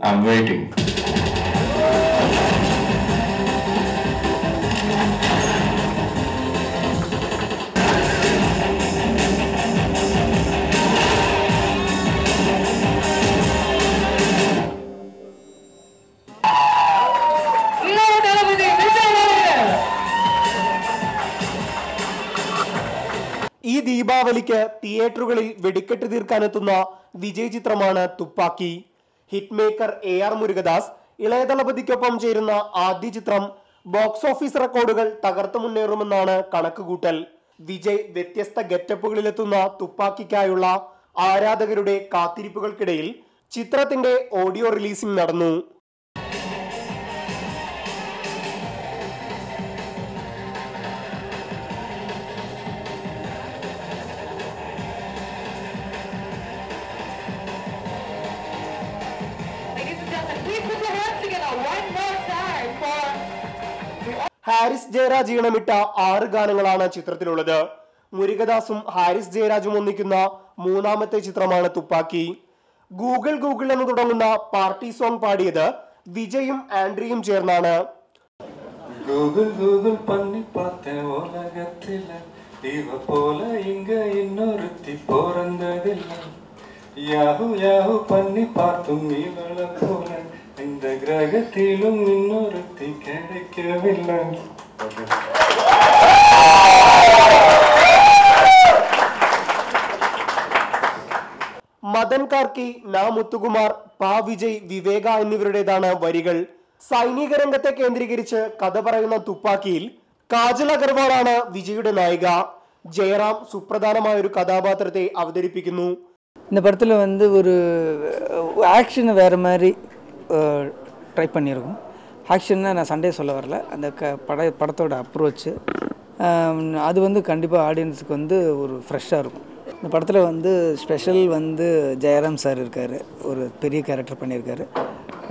I'm waiting. ഈ ദീപാവലിക്ക് തിയേറ്ററുകളിൽ വെടിക്കെട്ട് തീർക്കാനെത്തുന്ന വിജയ് ചിത്രമാണ് Thuppakki hit maker A R Murugadoss ഇളയതളപതിക്കൊപ്പം ചേരുന്ന ആദ്യ ചിത്രം ബോക്സ് ഓഫീസ് റെക്കോർഡുകൾ തകർത്തു മുന്നേറുമെന്നാണ് കണക്കുകൂട്ടൽ. വിജയ് വ്യത്യസ്ത ഗെറ്റപ്പുകളിലെത്തുന്ന തുപ്പാക്കിക്കായുള്ള ആരാധകരുടെ കാത്തിരിപ്പുകൾക്കിടയിൽ ചിത്രത്തിന്റെ ഓഡിയോ റിലീസിംഗ് നടന്നു. ഹാരിസ് ജയരാജ് ഈണമിട്ട ആറ് ഗാനങ്ങളാണ് ചിത്രത്തിലുള്ളത്. മുരുകദാസും ഹാരിസ് ജയരാജും ഒന്നിക്കുന്ന മൂന്നാമത്തെ ചിത്രമാണ് തുപ്പാക്കി. ഗൂഗിൾ ഗൂഗിൾ എന്ന് തുടങ്ങുന്ന പാർട്ടി സോങ് പാടിയത് വിജയും ആൻഡ്രിയും ചേർന്നാണ്. ഗൂഗിൾ ഗൂഗിൾ പോലെ ഇന്നൊരുത്തി போல இந்த கிரகத்திலும் இன்னொருத்தி கிடைக்கவில்லை മദൻ കാർക്കി നാ മുത്തുകുമാർ പാ വിജയ് വിവേക എന്നിവരുടേതാണ് വരികൾ സൈനിക രംഗത്തെ കേന്ദ്രീകരിച്ച് കഥ പറയുന്ന തുപ്പാക്കിയിൽ കാജൽ അഗർവാളാണ് വിജയുടെ നായിക ജയറാം സുപ്രധാനമായ ഒരു കഥാപാത്രത്തെ അവതരിപ്പിക്കുന്നു இந்த படத்தில் வந்து ஒரு ஆக்ஷன் வேறு மாதிரி ட்ரை பண்ணியிருக்கோம் ஆக்ஷன்னா நான் சண்டே சொல்ல வரல அந்த க பட படத்தோட அப்ரோச்சு அது வந்து கண்டிப்பாக ஆடியன்ஸுக்கு வந்து ஒரு ஃப்ரெஷ்ஷாக இருக்கும் இந்த படத்தில் வந்து ஸ்பெஷல் வந்து ஜெயராம் சார் இருக்கார் ஒரு பெரிய கேரக்டர் பண்ணியிருக்காரு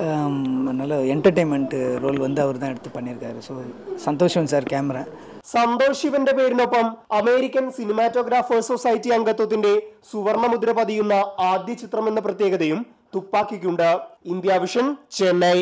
ஆம், நல்ல என்டர்டெயின்மெண்ட் ரோல் வந்து அவர் தான் எடுத்து பண்ணியிருக்காரு ஸோ சந்தோஷம் சார் கேமரா സന്തോഷ് ശിവന്റെ പേരിനൊപ്പം അമേരിക്കൻ സിനിമാറ്റോഗ്രാഫേഴ്സ് സൊസൈറ്റി അംഗത്വത്തിന്റെ സുവർണമുദ്ര പതിയുന്ന ആദ്യ ചിത്രം എന്ന പ്രത്യേകതയും തുപ്പാക്കിക്കുണ്ട് ഇന്ത്യ വിഷൻ ചെന്നൈ